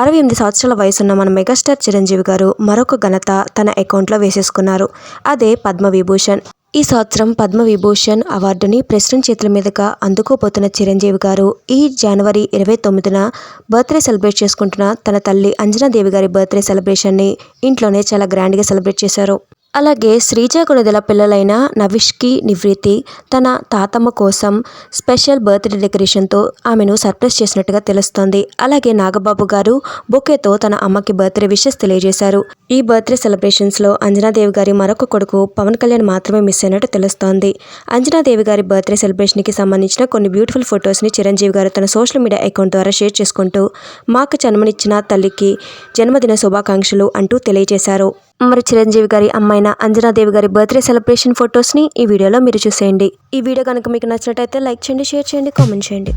అరవై ఎనిమిది సంవత్సరాల వయసున్న మన మెగాస్టార్ చిరంజీవి గారు మరొక ఘనత తన అకౌంట్లో వేసేసుకున్నారు. అదే పద్మవిభూషణ్. ఈ సంవత్సరం పద్మవిభూషణ్ అవార్డుని ప్రెసిడెంట్ చేతుల మీదుగా అందుకోబోతున్న చిరంజీవి గారు ఈ జనవరి ఇరవై తొమ్మిదిన బర్త్డే సెలబ్రేట్ చేసుకుంటున్న తన తల్లి అంజనాదేవి గారి బర్త్డే సెలబ్రేషన్ని ఇంట్లోనే చాలా గ్రాండ్గా సెలబ్రేట్ చేశారు. అలాగే శ్రీజ కొనిదెల పిల్లలైన నవిష్కి నివృత్తి తన తాతమ్మ కోసం స్పెషల్ బర్త్డే డెకరేషన్తో ఆమెను సర్ప్రైజ్ చేసినట్టుగా తెలుస్తోంది. అలాగే నాగబాబు గారు బొకేతో తన అమ్మకి బర్త్డే విషెస్ తెలియజేశారు. ఈ బర్త్డే సెలబ్రేషన్స్లో అంజనాదేవి గారి మరొక కొడుకు పవన్ కళ్యాణ్ మాత్రమే మిస్ అయినట్టు తెలుస్తోంది. అంజనాదేవి గారి బర్త్డే సెలబ్రేషన్కి సంబంధించిన కొన్ని బ్యూటిఫుల్ ఫొటోస్ని చిరంజీవి గారు తన సోషల్ మీడియా అకౌంట్ ద్వారా షేర్ చేసుకుంటూ మాకు జన్మనిచ్చిన తల్లికి జన్మదిన శుభాకాంక్షలు అంటూ తెలియజేశారు. మరి చిరంజీవి గారి అమ్మాయిన అంజనాదేవి గారి బర్త్డే సెలబ్రేషన్ ఫొటోస్ని ఈ వీడియోలో మీరు చూసేయండి. ఈ వీడియో కనుక మీకు నచ్చినట్టయితే లైక్ చేయండి షేర్ చేయండి కామెంట్ చేయండి.